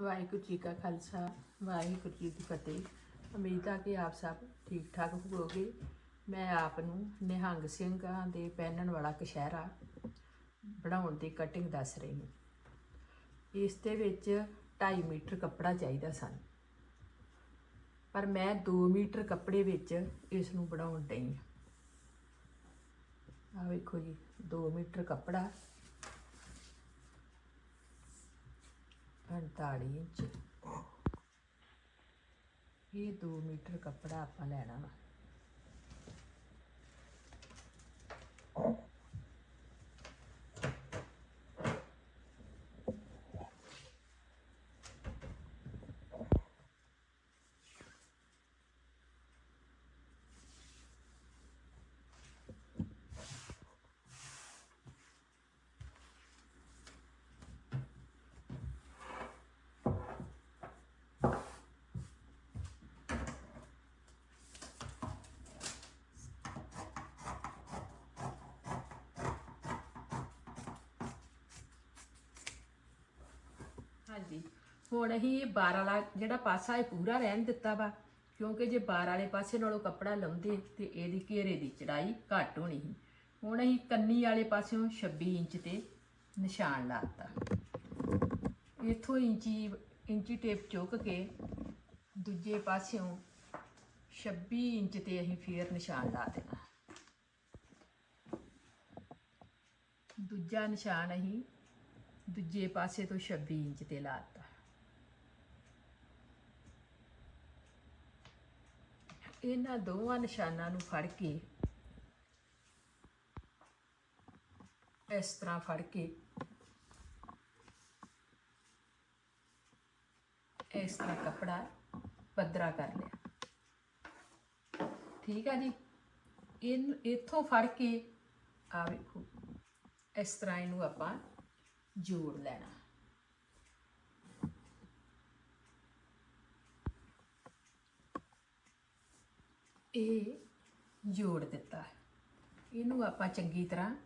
ਵਾਹਿਗੁਰੂ ਜੀ ਕਾ ਖਾਲਸਾ, ਵਾਹਿਗੁਰੂ ਜੀ ਕੀ ਫਤਿਹ। ਉਮੀਦ ਆ ਕਿ ਆਪ ਸਭ ਠੀਕ ਠਾਕ ਹੋਵੋਗੇ। ਮੈਂ ਆਪ ਨੂੰ ਨਿਹੰਗ ਸਿੰਘਾਂ ਦੇ ਪਹਿਨਣ ਵਾਲਾ ਕਸ਼ਹਿਰਾ ਬਣਾਉਣ ਦੀ ਕਟਿੰਗ ਦੱਸ ਰਹੀ ਹਾਂ। ਇਸ ਦੇ ਵਿੱਚ 2.5 ਮੀਟਰ ਕੱਪੜਾ ਚਾਹੀਦਾ ਸਨ। ਪਰ ਮੈਂ 2 ਮੀਟਰ ਕੱਪੜੇ ਵਿੱਚ ਇਸ ਨੂੰ ਬਣਾਉਣ ਡਈ ਹਾਂ। ਆ ਵੇਖੋ ਜੀ 2 ਮੀਟਰ ਕੱਪੜਾ। 48 ਇੰਚ। ਇਹ 2 ਮੀਟਰ ਕੱਪੜਾ ਆਪਾਂ ਲੈਣਾ ਵਾ। ਹਾਂਜੀ। ਹੁਣ ਅਸੀਂ ਇਹ ਬਾਰ ਵਾਲਾ ਜਿਹੜਾ ਪਾਸਾ ਇਹ ਪੂਰਾ ਰਹਿਣ ਦਿੱਤਾ ਵਾ, ਕਿਉਂਕਿ ਜੇ ਬਾਰ ਵਾਲੇ ਪਾਸੇ ਨਾਲੋਂ ਕੱਪੜਾ ਲਾਉਂਦੇ ਤੇ ਇਹਦੀ ਘੇਰੇ ਦੀ ਚੜਾਈ ਘੱਟ ਹੋਣੀ ਸੀ। ਹੁਣ ਅਸੀਂ ਕੰਨੀ ਵਾਲੇ ਪਾਸਿਓਂ 26 ਇੰਚ ਤੇ ਨਿਸ਼ਾਨ ਲਾਤਾ ਇਥੋਂ ਇੰਚੀ ਇੰਚੀ ਟੇਪ ਚੁੱਕ ਕੇ ਦੂਜੇ ਪਾਸਿਓਂ 26 ਇੰਚ ਤੇ ਅਸੀਂ ਫੇਰ ਨਿਸ਼ਾਨ ਲਾ ਦੇਣਾ। ਦੂਜਾ ਨਿਸ਼ਾਨ ਅਸੀਂ ਦੂਜੇ ਪਾਸੇ ਤੋਂ 26 ਇੰਚ ਤੇ ਲਾਤਾ। ਇਹਨਾਂ ਦੋਵਾਂ ਨਿਸ਼ਾਨਾਂ ਨੂੰ ਫੜ ਕੇ, ਇਸ ਤਰ੍ਹਾਂ ਫੜ ਕੇ, ਇਸ ਤਰ੍ਹਾਂ ਕਪੜਾ ਪੱਧਰਾ ਕਰ ਲਿਆ। ਠੀਕ ਆ ਜੀ? ਇਨ ਇੱਥੋਂ ਫੜ ਕੇ ਆ ਵੇਖੋ, ਇਸ ਤਰ੍ਹਾਂ ਇਹਨੂੰ ਆਪਾਂ ਜੋੜ ਲੈਣਾ। ਇਹ ਜੋੜ ਦਿੱਤਾ। ਇਹਨੂੰ ਆਪਾਂ ਚੰਗੀ ਤਰ੍ਹਾਂ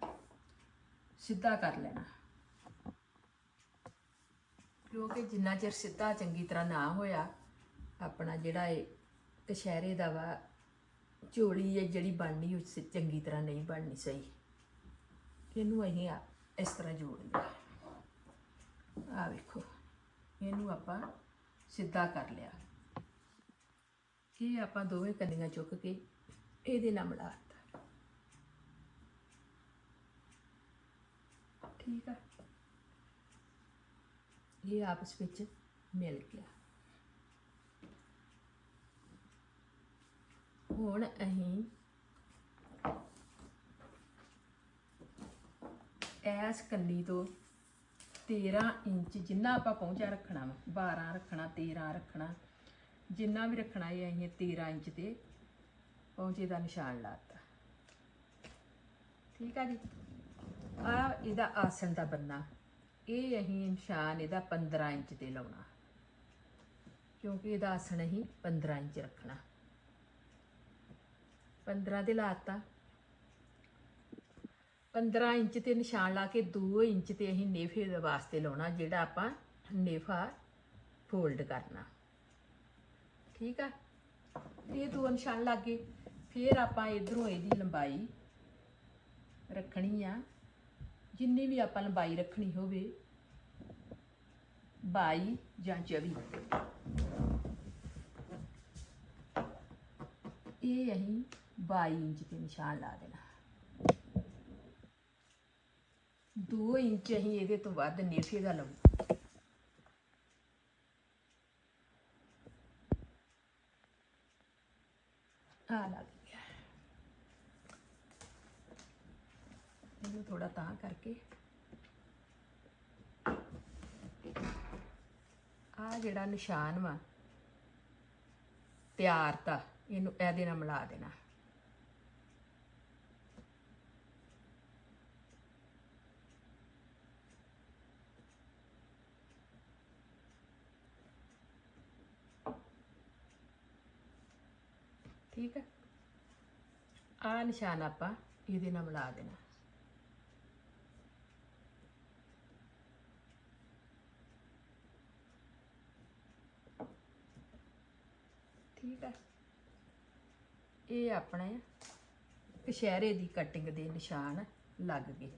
ਸਿੱਧਾ ਕਰ ਲੈਣਾ। ਕਿਉਂਕਿ ਜਿੰਨਾ ਚਿਰ ਸਿੱਧਾ ਚੰਗੀ ਤਰ੍ਹਾਂ ਨਾ ਹੋਇਆ, ਆਪਣਾ ਜਿਹੜਾ ਇਹ ਕਸ਼ਹਿਰੇ ਦਾ ਵਾ, ਝੋਲੀ ਹੈ ਜਿਹੜੀ ਬਣਨੀ, ਉਹ ਸ- ਚੰਗੀ ਤਰ੍ਹਾਂ ਨਹੀਂ ਬਣਨੀ ਸਹੀ। ਇਹਨੂੰ ਅਸੀਂ ਆ ਇਸ ਤਰ੍ਹਾਂ ਜੋੜ ਲਿਆ। ਆ ਵੇਖੋ, ਇਹਨੂੰ ਆਪਾਂ ਸਿੱਧਾ ਕਰ ਲਿਆ। ਇਹ ਆਪਾਂ ਦੋਵੇਂ ਕੰਨੀਆਂ ਚੁੱਕ ਕੇ ਇਹਦੇ ਨਾਲ ਮਿਲਾਤਾ ਠੀਕ ਆ? ਇਹ ਆਪਸ ਵਿੱਚ ਮਿਲ ਗਿਆ। ਹੁਣ ਅਸੀਂ ਐਸ ਕੰਨੀ ਤੋਂ 13 ਇੰਚ ਜਿੰਨਾ ਆਪਾਂ ਪਹੁੰਚਾ ਰੱਖਣਾ ਵਾ 12 ਰੱਖਣਾ 13 ਰੱਖਣਾ, ਜਿੰਨਾ ਵੀ ਰੱਖਣਾ ਇਹ ਅਸੀਂ 13 ਇੰਚ ਤੇ ਪਹੁੰਚੇ ਦਾ ਨਿਸ਼ਾਨ ਲਾਤਾ ਠੀਕ ਆ ਜੀ? ਆ ਇਹਦਾ ਆਸਣ ਦਾ ਬੰਨਾ। ਇਹ ਅਸੀਂ ਨਿਸ਼ਾਨ ਇਹਦਾ 15 ਇੰਚ ਤੇ ਲਾਉਣਾ। ਕਿਉਂਕਿ ਇਹਦਾ ਆਸਣ ਅਸੀਂ 15 ਇੰਚ ਰੱਖਣਾ। 15 ਤੇ ਲਾਤਾ 15 ਇੰਚ ਤੇ ਨਿਸ਼ਾਨ ਲਾ ਕੇ 2 ਇੰਚ ਤੇ ਅਸੀਂ ਨੇਫੇ ਦੇ ਵਾਸਤੇ ਲਾਉਣਾ, ਜਿਹੜਾ ਆਪਾਂ ਨੇਫਾ ਫੋਲਡ ਕਰਨਾ। ਠੀਕ ਆ? ਇਹ ਦੋ ਨਿਸ਼ਾਨ ਲੱਗੇ ਫਿਰ ਆਪਾਂ ਇਧਰੋਂ ਇਹਦੀ ਲੰਬਾਈ ਰੱਖਣੀ ਆ। ਜਿੰਨੀ ਵੀ ਆਪਾਂ ਲੰਬਾਈ ਰੱਖਣੀ ਹੋਵੇ 22 ਜਾਂ 24 ਇਹ ਅਸੀਂ 22 ਇੰਚ ਤੇ ਨਿਸ਼ਾਨ ਲਾ ਦੇਣਾ। 2 ਇੰਚ ਅਸੀਂ ਇਹਦੇ ਤੋਂ ਵੱਧ ਨੇਫੇ ਦਾ ਲਵਾਂ ਆ ਲੱਗ ਗਿਆ। ਇਹਨੂੰ ਥੋੜਾ ਤਾਂ ਕਰਕੇ। ਆ ਜਿਹੜਾ ਨਿਸ਼ਾਨ ਵਾ, ਤਿਆਰ ਤਾਂ, ਇਹਨੂੰ ਇਹਦੇ ਨਾਲ ਮਿਲਾ ਦੇਣਾ। ਠੀਕ ਹੈ? ਆ ਨਿਸ਼ਾਨ ਆਪਾਂ ਇਹਦੇ ਨਾਲ ਮਿਲਾ ਦੇਣਾ। ਠੀਕ ਹੈ? ਇਹ ਆਪਣੇ ਕਸ਼ਹਿਰੇ ਦੀ ਕਟਿੰਗ ਦੇ ਨਿਸ਼ਾਨ ਲੱਗ ਗਏ।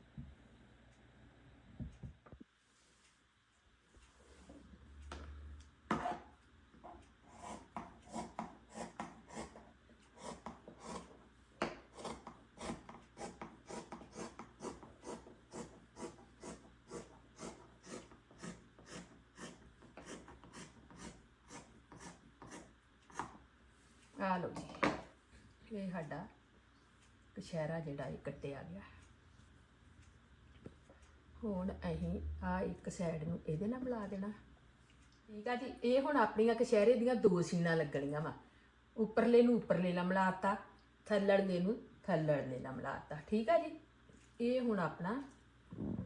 ਆ ਲਓ ਜੀ। ਇਹ ਸਾਡਾ ਕਸ਼ਹਿਰਾ ਜਿਹੜਾ ਇਹ ਕੱਟਿਆ ਗਿਆ ਹੁਣ ਅਸੀਂ ਆ ਇੱਕ ਸਾਈਡ ਨੂੰ ਇਹਦੇ ਨਾਲ ਮਿਲਾ ਦੇਣਾ। ਠੀਕ ਆ ਜੀ, ਇਹ ਹੁਣ ਆਪਣੀਆਂ ਕਸ਼ਹਿਰੇ ਦੀਆਂ ਦੋ ਸੀਨਾਂ ਲੱਗਣੀਆਂ ਵਾ। ਉੱਪਰਲੇ ਨੂੰ ਉੱਪਰਲੇ ਨਾਲ ਮਿਲਾਤਾ ਥੱਲੜਲੇ ਨੂੰ ਥੱਲੜਲੇ ਨਾਲ ਮਿਲਾਤਾ। ਠੀਕ ਆ ਜੀ? ਇਹ ਹੁਣ ਆਪਣਾ,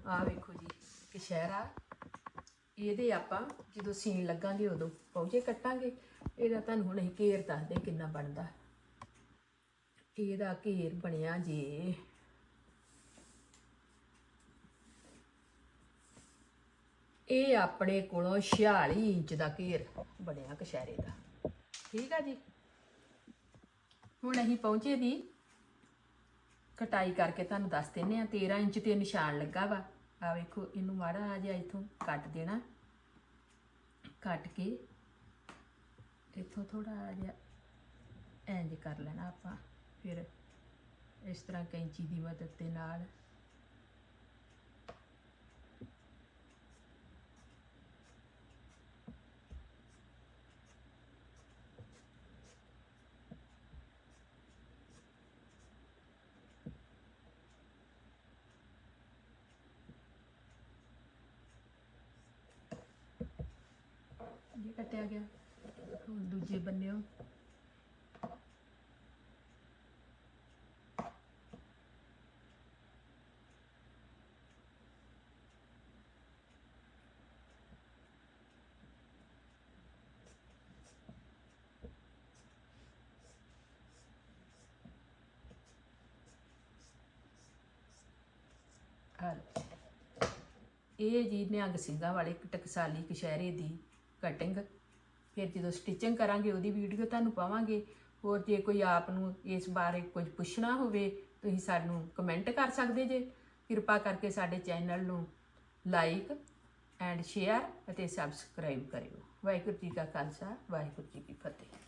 ਆ ਵੇਖੋ ਜੀ ਕਸ਼ਹਿਰਾ ਇਹਦੇ ਆਪਾਂ ਜਦੋਂ ਸੀਨ ਲੱਗਾਂਗੇ ਉਦੋਂ ਪਹੁੰਚੇ ਕੱਟਾਂਗੇ। ਇਹਦਾ ਤੁਹਾਨੂੰ ਹੁਣ ਅਸੀਂ ਘੇਰ ਦੱਸਦੇ ਕਿੰਨਾ ਬਣਦਾ। ਇਹਦਾ ਘੇਰ ਬਣਿਆ ਜੇ। ਇਹ ਆਪਣੇ ਕੋਲੋਂ 46 ਇੰਚ ਦਾ ਘੇਰ ਬਣਿਆ ਕਸ਼ਹਿਰੇ ਦਾ। ਠੀਕ ਆ ਜੀ? ਹੁਣ ਅਸੀਂ ਪਹੁੰਚੇ ਦੀ ਕਟਾਈ ਕਰਕੇ ਤੁਹਾਨੂੰ ਦੱਸ ਦਿੰਨੇ ਆ 13 ਇੰਚ ਤੇ ਨਿਸ਼ਾਨ ਲੱਗਾ ਵਾ। ਆ ਵੇਖੋ, ਇਹਨੂੰ ਮਾੜਾ ਜਿਹਾ ਇਥੋਂ ਕੱਟ ਦੇਣਾ। ਕੱਟ ਕੇ ਇਥੋਂ ਥੋੜਾ ਜਿਹਾ ਇੰਜ ਕਰ ਲੈਣਾ ਆਪਾਂ ਫਿਰ ਇਸ ਤਰ੍ਹਾਂ ਕੈਂਚੀ ਦੀ ਮਦਦ ਦੇ ਨਾਲ ਇਹ ਕੱਟਿਆ ਗਿਆ ਹੁਣ ਦੂਜੇ ਬੰਨਿਓ। ਇਹ ਜੀ ਨਿਹੰਗ ਸਿੰਘਾਂ ਵਾਲੇ ਟਕਸਾਲੀ ਕਸ਼ਹਿਰੇ ਦੀ ਕਟਿੰਗ ਫਿਰ ਜਦੋਂ ਸਟਿਚਿੰਗ ਕਰਾਂਗੇ, ਉਹਦੀ ਵੀਡੀਓ ਤੁਹਾਨੂੰ ਪਾਵਾਂਗੇ। ਹੋਰ ਜੇ ਕੋਈ ਆਪ ਨੂੰ ਇਸ ਬਾਰੇ ਕੁਝ ਪੁੱਛਣਾ ਹੋਵੇ, ਤੁਸੀਂ ਸਾਨੂੰ ਕਮੈਂਟ ਕਰ ਸਕਦੇ ਜੇ। ਕਿਰਪਾ ਕਰਕੇ ਸਾਡੇ ਚੈਨਲ ਨੂੰ ਲਾਈਕ ਐਂਡ ਸ਼ੇਅਰ ਅਤੇ ਸਬਸਕ੍ਰਾਈਬ ਕਰਿਓ। ਵਾਹਿਗੁਰੂ ਜੀ ਕਾ ਖਾਲਸਾ, ਵਾਹਿਗੁਰੂ ਜੀ ਕੀ ਫਤਿਹ।